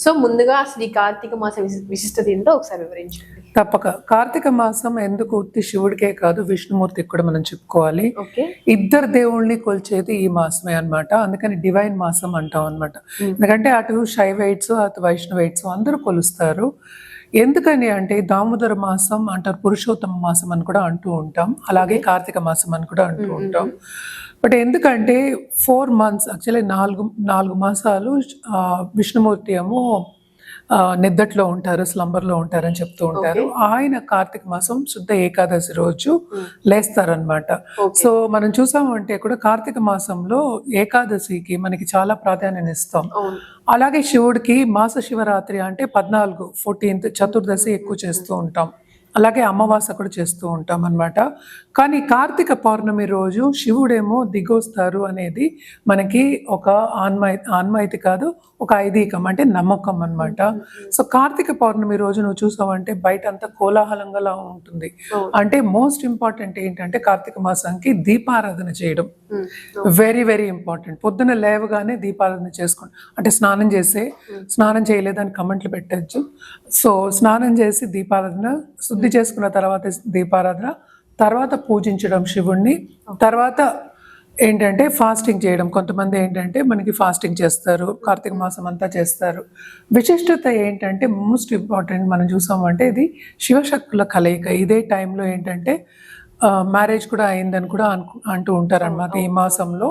So ముందుగా అసలు ఈ కార్తీక మాసం విశి- విశిష్టత ఏంటో ఒకసారి వివరించండి. తప్పక. కార్తీక మాసం ఎందుకు ఉత్తి శివుడికే కాదు విష్ణుమూర్తికి కూడా మనం చెప్పుకోవాలి. ఓకే. ఇద్దరు దేవుళ్ళని కొలిచేది ఈ మాసమే అన్నమాట. అందుకని డివైన్ మాసం అంటాం అన్నమాట. ఎందుకంటే అటు శైవైట్స్ అటు వైష్ణవైట్స్ అందరూ కొలుస్తారు. ఎందుకని అంటే దామోదర మాసం అంటారు పురుషోత్తమ మాసం అని కూడా అంటూ ఉంటాం. అలాగే కార్తీక మాసం అని కూడా అంటూ ఉంటాం. బట్ ఎందుకంటే ఫోర్ మంత్స్ యాక్చువల్లీ నాలుగు నాలుగు మాసాలు విష్ణుమూర్తి ఏమో నిద్దట్లో ఉంటారు స్లంబర్లో ఉంటారని చెప్తూ ఉంటారు. ఆయన కార్తీక మాసం శుద్ధ ఏకాదశి రోజు లేస్తారనమాట సో మనం చూసామంటే కూడా కార్తీక మాసంలో ఏకాదశికి మనకి చాలా ప్రాధాన్యత ఇస్తాం. అలాగే శివుడికి మాస శివరాత్రి అంటే పద్నాలుగు ఫోర్టీన్త్ చతుర్దశి ఎక్కువ చేస్తూ ఉంటాం. అలాగే అమావాస కూడా చేస్తూ ఉంటాం అన్నమాట. కానీ కార్తీక పౌర్ణమి రోజు శివుడేమో దిగొస్తారు అనేది మనకి ఒక ఆన్మై ఆన్మైతి కాదు ఒక ఐదీకం అంటే నమ్మకం అన్నమాట. సో కార్తీక పౌర్ణమి రోజు నువ్వు చూసావంటే బయట అంతా కోలాహలంగా ఉంటుంది. అంటే మోస్ట్ ఇంపార్టెంట్ ఏంటంటే కార్తీక మాసానికి దీపారాధన చేయడం. Very very important. పొద్దున లేవగానే దీపారాధన చేసుకోండి. అంటే స్నానం చేసే స్నానం చేయలేదని కమెంట్లు పెట్టచ్చు. సో స్నానం చేసి దీపారాధన శుద్ధి చేసుకున్న తర్వాత దీపారాధన తర్వాత పూజించడం శివుణ్ణి తర్వాత ఏంటంటే ఫాస్టింగ్ చేయడం. కొంతమంది ఏంటంటే మనకి ఫాస్టింగ్ చేస్తారు కార్తీక మాసం అంతా చేస్తారు. విశిష్టత ఏంటంటే మోస్ట్ ఇంపార్టెంట్ మనం చూసామంటే ఇది శివశక్తుల కలయిక. ఇదే టైంలో ఏంటంటే మ్యారేజ్ కూడా అయిందని కూడా అంటూ ఉంటారు అనమాట ఈ మాసంలో.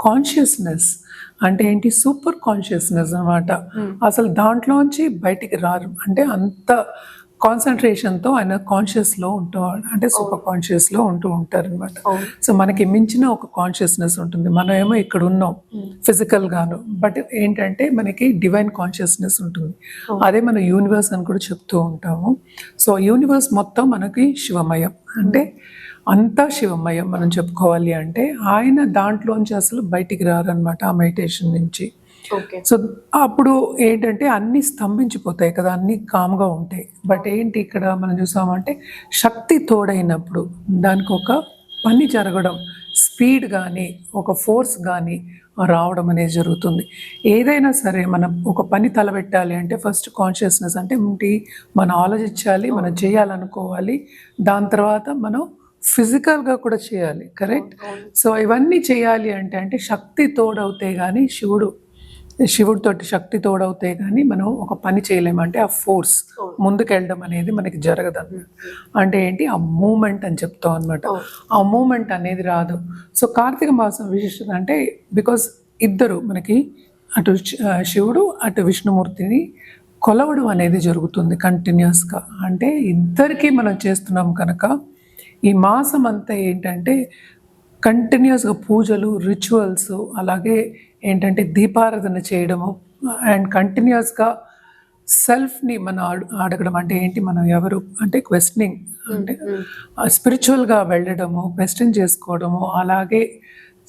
కాన్షియస్నెస్ అంటే ఏంటి? సూపర్ కాన్షియస్నెస్ అన్నమాట. అసలు దాంట్లోంచి బయటికి రారు. అంటే అంత కాన్సన్ట్రేషన్తో ఆయన కాన్షియస్లో ఉంటూ అంటే సూపర్ కాన్షియస్లో ఉంటూ ఉంటారు అనమాట సో మనకి మించిన ఒక కాన్షియస్నెస్ ఉంటుంది. మనం ఏమో ఇక్కడ ఉన్నాం ఫిజికల్ గాను. బట్ ఏంటంటే మనకి డివైన్ కాన్షియస్నెస్ ఉంటుంది. అదే మన యూనివర్స్ అని కూడా చెప్తూ ఉంటాము. సో యూనివర్స్ మొత్తం మనకి శివమయం. అంటే అంతా శివమయం మనం చెప్పుకోవాలి అంటే ఆయన దాంట్లోంచి అసలు బయటికి రారనమాట ఆ మెడిటేషన్ నుంచి. సో అప్పుడు ఏంటంటే అన్ని స్తంభించిపోతాయి కదా అన్ని కామ్గా ఉంటాయి. బట్ ఏంటి ఇక్కడ మనం చూసామంటే శక్తి తోడైనప్పుడు దానికి ఒక పని జరగడం స్పీడ్ కానీ ఒక ఫోర్స్ కానీ రావడం అనేది జరుగుతుంది. ఏదైనా సరే మనం ఒక పని తలబెట్టాలి అంటే ఫస్ట్ కాన్షియస్నెస్ అంటే మనం ఆలోచించాలి మనం చేయాలనుకోవాలి. దాని తర్వాత మనం ఫిజికల్గా కూడా చేయాలి కరెక్ట్? సో ఇవన్నీ చేయాలి అంటే అంటే శక్తి తోడవుతే కానీ శివుడు శివుడితోటి శక్తి తోడవుతే కానీ మనం ఒక పని చేయలేము. అంటే ఆ ఫోర్స్ ముందుకెళ్ళడం అనేది మనకి జరగదు అంటే ఏంటి? ఆ మూమెంట్ అని చెప్తాం అనమాట ఆ మూమెంట్ అనేది రాదు. సో కార్తీక మాసం విశిష్టత అంటే బికాజ్ ఇద్దరు మనకి అటు శివుడు అటు విష్ణుమూర్తిని కొలవడం అనేది జరుగుతుంది కంటిన్యూస్గా. అంటే ఇద్దరికీ మనం చేస్తున్నాం కనుక ఈ మాసం అంతా ఏంటంటే కంటిన్యూస్గా పూజలు రిచువల్స్ అలాగే ఏంటంటే దీపారాధన చేయడము అండ్ కంటిన్యూస్గా సెల్ఫ్ని మనం అడు- అడగడం అంటే ఏంటి? మనం ఎవరు? అంటే క్వశ్చనింగ్ అంటే స్పిరిచువల్గా వెళ్ళడము క్వశ్చన్ చేసుకోవడము అలాగే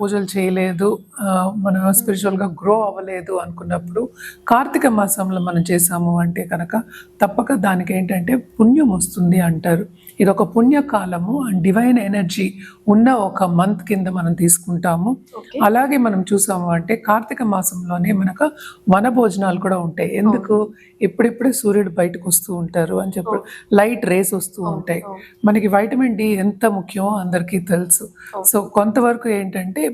పూజలు చేయలేదు మనం స్పిరిచువల్గా గ్రో అవ్వలేదు అనుకున్నప్పుడు కార్తీక మాసంలో మనం చేసాము అంటే కనుక తప్పక దానికి ఏంటంటే పుణ్యం వస్తుంది అంటారు. ఇది ఒక పుణ్యకాలము అండ్ డివైన్ ఎనర్జీ ఉన్న ఒక మంత్ కింద మనం తీసుకుంటాము. అలాగే మనం చూసాము అంటే కార్తీక మాసంలోనే మనకు వన భోజనాలు కూడా ఉంటాయి. ఎందుకు? ఇప్పుడిప్పుడే సూర్యుడు బయటకు వస్తూ ఉంటారు అని చెప్పి లైట్ రేస్ వస్తూ ఉంటాయి. మనకి వైటమిన్ డి ఎంత ముఖ్యమో అందరికీ తెలుసు. సో కొంతవరకు ఏంటంటే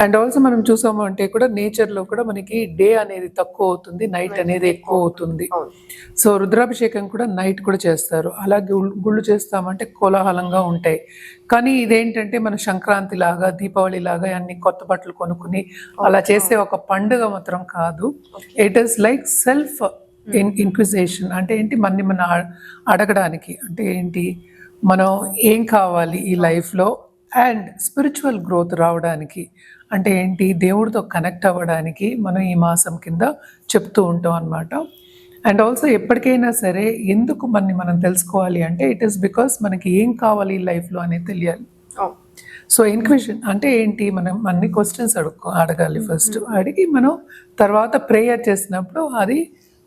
అండ్ ఆల్సో మనం చూసాము అంటే కూడా నేచర్లో కూడా మనకి డే అనేది తక్కువ అవుతుంది నైట్ అనేది ఎక్కువ అవుతుంది. సో రుద్రాభిషేకం కూడా నైట్ కూడా చేస్తారు. అలాగే గుళ్ళు- చేస్తామంటే కోలాహలంగా ఉంటాయి. కానీ ఇదేంటంటే మన సంక్రాంతి లాగా దీపావళి లాగా అన్ని కొత్త బట్టలు కొనుక్కుని అలా చేసే ఒక పండుగ మాత్రం కాదు. It is like self in inquisition అంటే ఏంటి? మన్ని మన అడగడానికి. అంటే ఏంటి? మనం ఏం కావాలి ఈ లైఫ్లో అండ్ స్పిరిచువల్ గ్రోత్ రావడానికి. అంటే ఏంటి? దేవుడితో కనెక్ట్ అవ్వడానికి మనం ఈ మాసం కింద చెప్తూ ఉంటాం అన్నమాట. అండ్ ఆల్సో ఎప్పటికైనా సరే ఎందుకు మనని మనం తెలుసుకోవాలి అంటే ఇట్ ఈస్ బికాస్ మనకి ఏం కావాలి లైఫ్లో అనేది తెలియాలి. సో ఇన్క్విషన్ అంటే ఏంటి? మనం అన్ని క్వశ్చన్స్ అడుగు అడగాలి ఫస్ట్ అడిగి మనం తర్వాత ప్రేయర్ చేసినప్పుడు అది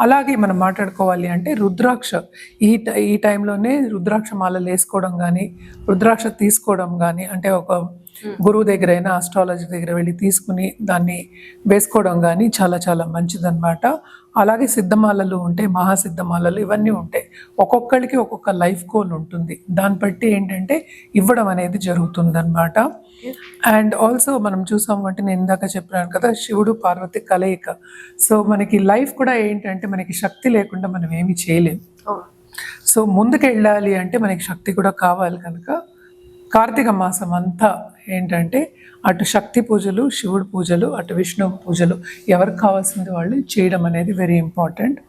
అలాగే మనం మాట్లాడుకోవాలి అంటే రుద్రాక్ష. ఈ ఈ టైంలోనే రుద్రాక్ష మాలలు వేసుకోవడం కానీ రుద్రాక్ష తీసుకోవడం కానీ అంటే ఒక గురువు దగ్గర అయినా ఆస్ట్రాలజీ దగ్గర వెళ్ళి తీసుకుని దాన్ని వేసుకోవడం కానీ చాలా చాలా మంచిదన్నమాట. అలాగే సిద్ధమాలలు ఉంటాయి మహాసిద్ధమాలలు ఇవన్నీ ఉంటాయి. ఒక్కొక్కరికి ఒక్కొక్క లైఫ్ గోల్ ఉంటుంది. దాన్ని బట్టి ఏంటంటే ఇవ్వడం అనేది జరుగుతుంది అనమాట అండ్ ఆల్సో మనం చూసాము అంటే నేను ఇందాక చెప్పాను కదా శివుడు పార్వతి కలయిక. సో మనకి లైఫ్ కూడా ఏంటంటే మనకి శక్తి లేకుండా మనం ఏమీ చేయలేం. అవును సో ముందుకు వెళ్ళాలి అంటే మనకి శక్తి కూడా కావాలి కనుక కార్తీక మాసం అంతా ఏంటంటే అటు శక్తి పూజలు శివుడు పూజలు అటు విష్ణు పూజలు ఎవరికి కావాల్సింది వాళ్ళు చేయడం అనేది వెరీ ఇంపార్టెంట్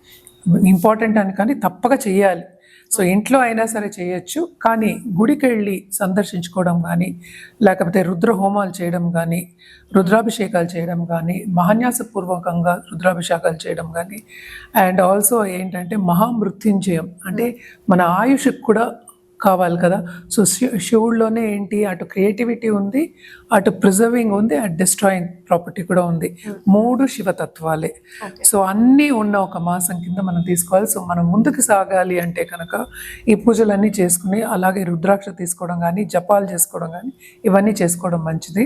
ఇంపార్టెంట్ అని కానీ తప్పక చేయాలి సో ఇంట్లో అయినా సరే చేయొచ్చు. కానీ గుడికి వెళ్ళి సందర్శించుకోవడం కానీ లేకపోతే రుద్ర హోమాలు చేయడం కానీ రుద్రాభిషేకాలు చేయడం కానీ మహాన్యాసపూర్వకంగా రుద్రాభిషేకాలు చేయడం కానీ అండ్ ఆల్సో ఏంటంటే మహామృత్యుంజయం. అంటే మన ఆయుష్కి కూడా కావాలి కదా. సో శివుడిలోనే ఏంటి? అటు క్రియేటివిటీ ఉంది అటు ప్రిజర్వింగ్ ఉంది అటు డిస్ట్రాయింగ్ ప్రాపర్టీ కూడా ఉంది. మూడు శివతత్వాలే. సో అన్నీ ఉన్న ఒక మాసం కింద మనం తీసుకోవాలి. సో మనం ముందుకు సాగాలి అంటే కనుక ఈ పూజలన్నీ చేసుకుని అలాగే రుద్రాక్ష తీసుకోవడం కానీ జపాలు చేసుకోవడం కానీ ఇవన్నీ చేసుకోవడం మంచిది.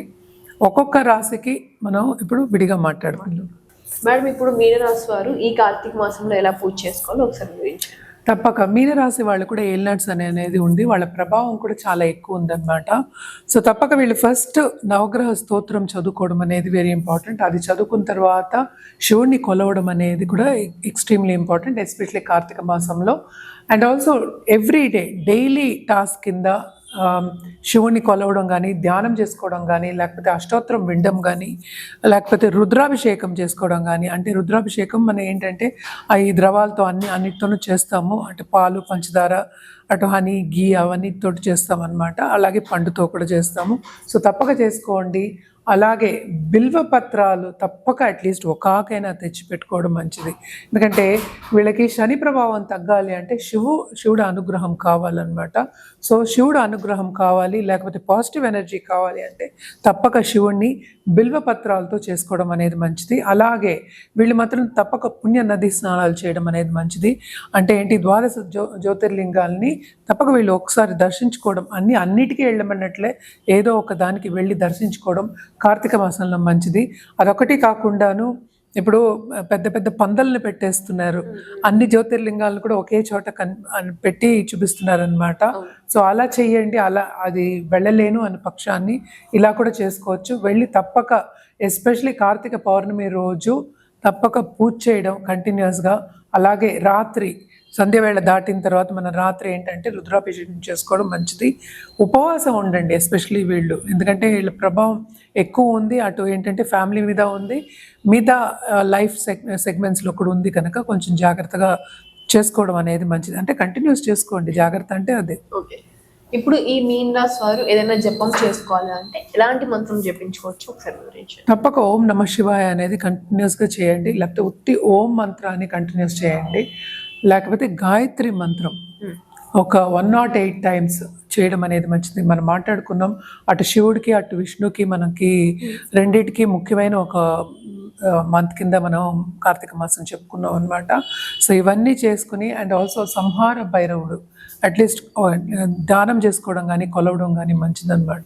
ఒక్కొక్క రాశికి మనం ఇప్పుడు విడిగా మాట్లాడుకుందాం. మేడం ఇప్పుడు మీనరాశి వారు ఈ కార్తీక మాసంలో ఎలా పూజ చేసుకోవాలో ఒకసారి వివరించండి. తప్పక. మీనరాశి వాళ్ళు కూడా ఎల్నట్స్ అనే అనేది ఉంది. వాళ్ళ ప్రభావం కూడా చాలా ఎక్కువ ఉందన్నమాట. సో తప్పక వీళ్ళు ఫస్ట్ నవగ్రహ స్తోత్రం చదువుకోవడం అనేది వెరీ ఇంపార్టెంట్ అది చదువుకున్న తర్వాత శివుణ్ణి కొలవడం అనేది కూడా ఎక్స్ట్రీమ్లీ ఇంపార్టెంట్ ఎస్పెషలీ కార్తీక మాసంలో. And also every day daily task కింద శివుణ్ణి కొలవడం కానీ ధ్యానం చేసుకోవడం కానీ లేకపోతే అష్టోత్తరం వినడం కానీ లేకపోతే రుద్రాభిషేకం చేసుకోవడం కానీ అంటే రుద్రాభిషేకం మనం ఏంటంటే ఆ ఈ ద్రవాలతో అన్ని అన్నిటితోనూ చేస్తాము. అంటే పాలు పంచదార అటు హనీ గీ అవన్నీతో చేస్తాం చేస్తామన్నమాట. అలాగే పండుతో కూడా చేస్తాము. సో తప్పక చేసుకోండి. అలాగే బిల్వ పత్రాలు తప్పక అట్లీస్ట్ ఒక ఆకైనా తెచ్చి పెట్టుకోవడం మంచిది. ఎందుకంటే వీళ్ళకి శని ప్రభావం తగ్గాలి అంటే శివు శివుడు అనుగ్రహం కావాలన్నమాట. సో శివుడు అనుగ్రహం కావాలి లేకపోతే పాజిటివ్ ఎనర్జీ కావాలి అంటే తప్పక శివుణ్ణి బిల్వ పత్రాలతో చేసుకోవడం అనేది మంచిది. అలాగే వీళ్ళు మాత్రం తప్పక పుణ్య నది స్నానాలు చేయడం అనేది మంచిది. అంటే ఏంటి ద్వాదశ జ్యో జ్యోతిర్లింగాల్ని తప్పక వీళ్ళు ఒకసారి దర్శించుకోవడం అన్ని అన్నిటికీ వెళ్ళమన్నట్లే ఏదో ఒక దానికి వెళ్ళి దర్శించుకోవడం కార్తీక మాసంలో మంచిది. అదొకటి కాకుండాను ఇప్పుడు పెద్ద పెద్ద పందల్ని పెట్టేస్తున్నారు. అన్ని జ్యోతిర్లింగాలను కూడా ఒకే చోట కన్ పెట్టి చూపిస్తున్నారు అనమాట సో అలా చెయ్యండి అలా అది వెళ్ళలేను అనే పక్షాన్ని ఇలా కూడా చేసుకోవచ్చు. వెళ్ళి తప్పక ఎస్పెషలీ కార్తీక పౌర్ణమి రోజు తప్పక పూజ చేయడం కంటిన్యూస్గా అలాగే రాత్రి సంధ్య వేళ దాటిన తర్వాత మన రాత్రి ఏంటంటే రుద్రాభిషేకం చేసుకోవడం మంచిది. ఉపవాసం ఉండండి ఎస్పెషలీ వీళ్ళు. ఎందుకంటే వీళ్ళ ప్రభావం ఎక్కువ ఉంది. అటు ఏంటంటే ఫ్యామిలీ మీద ఉంది. మిగతా లైఫ్ సెగ్ సెగ్మెంట్స్లో కూడా ఉంది కనుక కొంచెం జాగ్రత్తగా చేసుకోవడం అనేది మంచిది. అంటే కంటిన్యూస్ చేసుకోండి. జాగ్రత్త అంటే అదే. ఓకే. ఇప్పుడు ఈ మీన్ రాస్ వారు ఏదైనా జపం చేసుకోవాలి అంటే ఎలాంటి మంత్రం జపించుకోవచ్చు? ఒకసారి తప్పక ఓం నమ శివాయ అనేది కంటిన్యూస్గా చేయండి. లేకపోతే ఉత్తి ఓం మంత్రాన్ని కంటిన్యూస్ చేయండి. లేకపోతే గాయత్రి మంత్రం ఒక వన్ నాట్ ఎయిట్ టైమ్స్ చేయడం అనేది మంచిది. మనం మాట్లాడుకున్నాం అటు శివుడికి అటు విష్ణుకి మనకి రెండిటికి ముఖ్యమైన ఒక మంత్ కింద మనం కార్తీక మాసం చెప్పుకున్నాం అనమాట సో ఇవన్నీ చేసుకుని అండ్ ఆల్సో సంహార భైరవుడు అట్లీస్ట్ దానం చేసుకోవడం కానీ కొలవడం కానీ మంచిదన్నమాట.